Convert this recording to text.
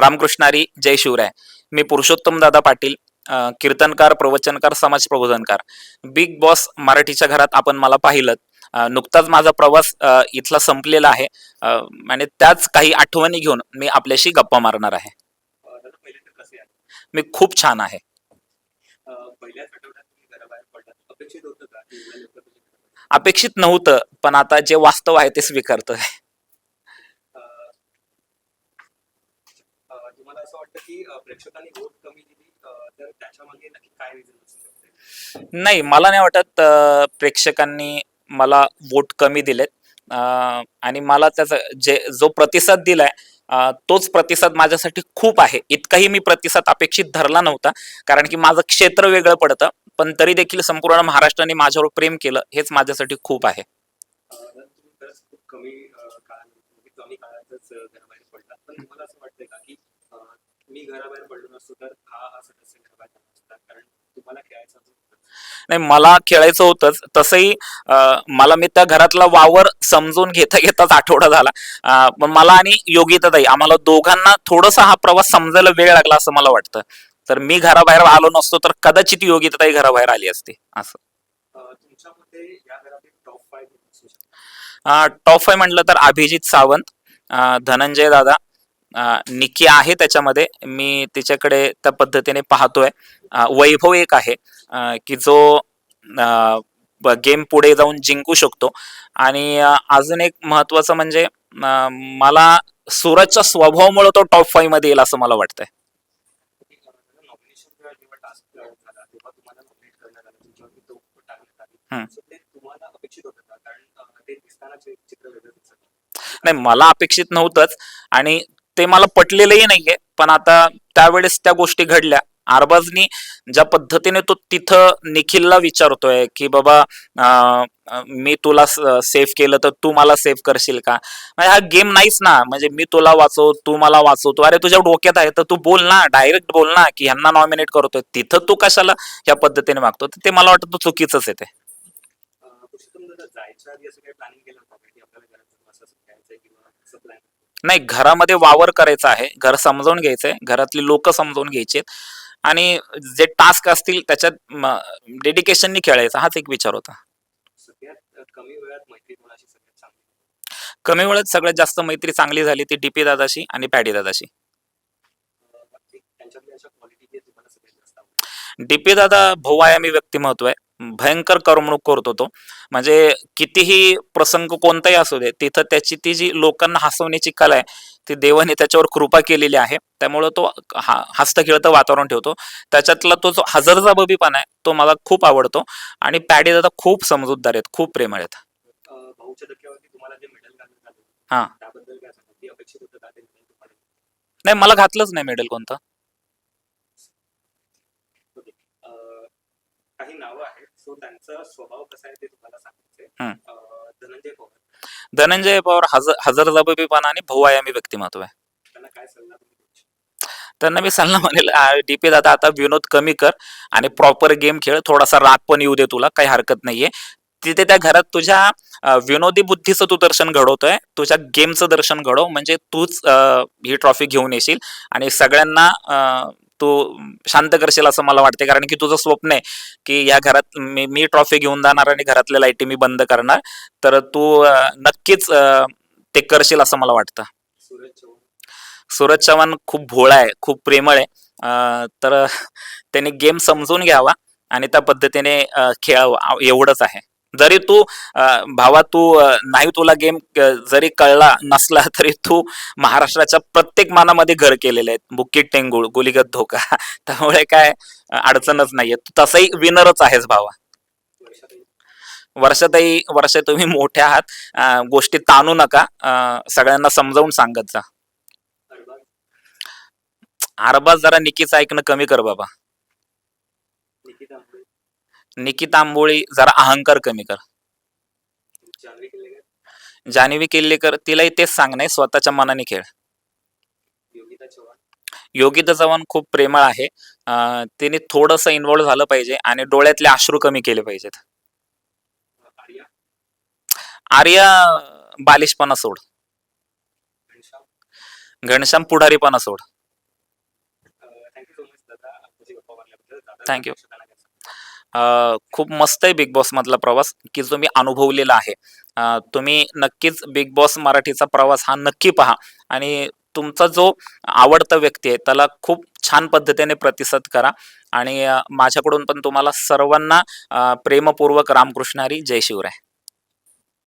रामकृष्णारी जय शिवराय. मी पुरुषोत्तम दादा पाटील कीर्तनकार प्रवचनकार समाज प्रबोधनकार. बिग बॉस मराठीच्या घरात आपण मला पाहिलं नुकताच माझा प्रवास इथला संपलेला आहे. आणि त्याच काही आठवणी घेऊन मी आपल्याशी गप्पा मारणार आहे. मी खूप छान आहे. अपेक्षित अपेक्षित नव्हतं पण आता जे वास्तव आहे ते स्वीकारतोय अ, अ, तुम्हाला असं वाटतं की प्रेक्षकांनी वोट कमी दिली तर त्याच्यामागे नक्की काय रिझन असू शकते? नाही मला नाही वाटत प्रेक्षकांनी मला वोट कमी दिलेत. आणि मला त्याचा जे जो प्रतिसाद दिलाय तोच प्रतिसाद माझ्यासाठी खूप आहे. इतकाही मी प्रतिसाद अपेक्षित धरला नव्हता कारण की माझं क्षेत्र वेगळं पडतं पण तरी देखील संपूर्ण महाराष्ट्राने माझ्यावर प्रेम केलं हेच माझ्यासाठी खूप आहे. कमी अ, काळ म्हणजे कमी काळातच घराबाहेर पडलात. पण तुम्हाला असं वाटतंय का की मी घराबाहेर पडलो नसतो तर हा हा सदस्य घराबाहेर नसता. कारण तुम्हाला खेळायचं नाही मला खेळायचं होतंच. तसंही मला मी त्या घरातला वावर समजून घेता घेताच आठवडा झाला. पण मला आणि योगिताताई आम्हाला दोघांना थोडासा हा प्रवास समजायला वेळ लागला असं मला वाटतं. तर मी घराबाहेर आलो नसतो तर कदाचित योगिताताई घराबाहेर आली असती असं. टॉप फाय म्हटलं तर अभिजित सावंत धनंजय दादा निकी आहे त्याच्यामध्ये. मी तिच्याकडे त्या पद्धतीने पाहतोय. वैभव एक आहे की जो गेम पुढे जाऊन जिंकू शकतो. आणि अजून एक महत्वाचं म्हणजे मला सूरजच्या स्वभावामुळे तो टॉप फाईव्हमध्ये येईल असं मला वाटतंय. नाही मला अपेक्षित नव्हतंच. आणि ते मला पटलेलंही नाहीये. पण आता त्यावेळेस त्या गोष्टी घडल्या. अरबाजनी ज्या पद्धतीने तो तिथं निखिलला विचारतोय की बाबा मी तुला सेव्ह केलं तर तू मला सेव्ह करशील का? म्हणजे हा गेम नाहीच ना. म्हणजे मी तुला वाचव तू मला वाचवतो. अरे तुझ्या डोक्यात आहे तर तू बोल ना. डायरेक्ट बोल ना की ह्यांना नॉमिनेट करतोय. तिथं तू कशाला या पद्धतीने मागतो? तर ते मला वाटतं चुकीचंच आहे ते. जायच्या नाही घरामध्ये वावर करायचा आहे घर समजावून घ्यायचंय घरातली लोक समजावून घ्यायचे आणि जे टास्क असतील त्याच्यात डेडिकेशननी खेळायचा हाच एक विचार होता. कमी वेळात सगळ्यात जास्त मैत्री चांगली झाली ती डीपी दादाशी आणि पॅडी दादाशी. डीपी दादा बहुआयामी व्यक्तिमत्व आहे. भयंकर करमणूक करतो तो म्हणजे कितीही प्रसंग कोणताही असू दे तिथं त्याची ती जी लोकांना हसवण्याची कला आहे ती देवाने त्याच्यावर कृपा केलेली आहे. त्यामुळं तो हा हस्त खेळतं वातावरण ठेवतो. त्याच्यातला तो जो हजरजबाबीपणा आहे तो मला खूप आवडतो. आणि पॅडी दादा खूप समजूतदार आहेत खूप प्रेमळ आहेत. हा. होतं नाही मला घातलंच नाही मेडल कोणतं ओके अ, काही नावं आहेत सो त्यांचा स्वभाव कसा आहे ते तुम्हाला सांगायचंय. धनंजय पवार. धनंजय पवार हजर हजरजबाबीपणा आणि बहुआयामी व्यक्तिमत्व आहे. त्यांना काय सल्ला? त्यांना मी सल्ला म्हणेल डीपी दादा आता विनोद कमी कर आणि प्रॉपर गेम खेळ थोडासा राग पण येऊ दे तुला काही हरकत नाहीये. तिथे त्या घरात तुझ्या विनोदी बुद्धीचं तू दर्शन घडवतोय तुझ्या गेमचं दर्शन घडव म्हणजे तूच ही ट्रॉफी घेऊन येशील आणि सगळ्यांना तू शांत करशील असं मला वाटते कारण की तुझं स्वप्न आहे की या घरात मी मी ट्रॉफी घेऊन जाणार आणि घरातल्या लाईटी मी बंद करणार. तर तू नक्कीच ते करशील असं मला वाटतं. सूरज चव्हाण. सूरज चव्हाण खूप भोळा आहे खूप प्रेमळ आहे. तर त्याने गेम समजून घ्यावा आणि त्या पद्धतीने खेळावा. एवढंच आहे. जरी तू भावा तू नाही तुला गेम जरी कळला नसला तरी तू महाराष्ट्राच्या प्रत्येक मानामध्ये घर केलेले आहेत. बुक्की टेंगुळ गुलिगत धोका. त्यामुळे काय अडचणच नाहीये. तू तसंही विनरच आहेस भावा. वर्षाताई वर्षातही वर्ष तुम्ही मोठ्या आहात. गोष्टी ताणू नका. सगळ्यांना समजावून सांगत जा. अरबाज अरबाज जरा निकीचं ऐकणं कमी कर बाबा. निकित आंबोळी जरा अहंकार कमी कर. जान्हवी किल्लेकर तिलाही तेच सांगणे स्वतःच्या मनाने खेळ. योगिता चव्हाण खूप प्रेमळ आहे. तिने थोडस इन्वॉल्व्ह झालं पाहिजे आणि डोळ्यातले अश्रू कमी केले पाहिजेत. आर्या बालिशपणा सोड. घनश्याम पुढारीपणा सोड. थँक्यू अ, खूप मस्त आहे बिग बॉसमधला प्रवास की जो मी अनुभवलेला आहे. अ, तुम्ही नक्कीच बिग बॉस मराठीचा प्रवास हा नक्की पहा. आणि तुमचा जो आवडता व्यक्ती आहे त्याला खूप छान पद्धतीने प्रतिसाद करा. आणि अ, माझ्याकडून पण तुम्हाला सर्वांना अ, प्रेमपूर्वक रामकृष्ण हरी जय शिवराय.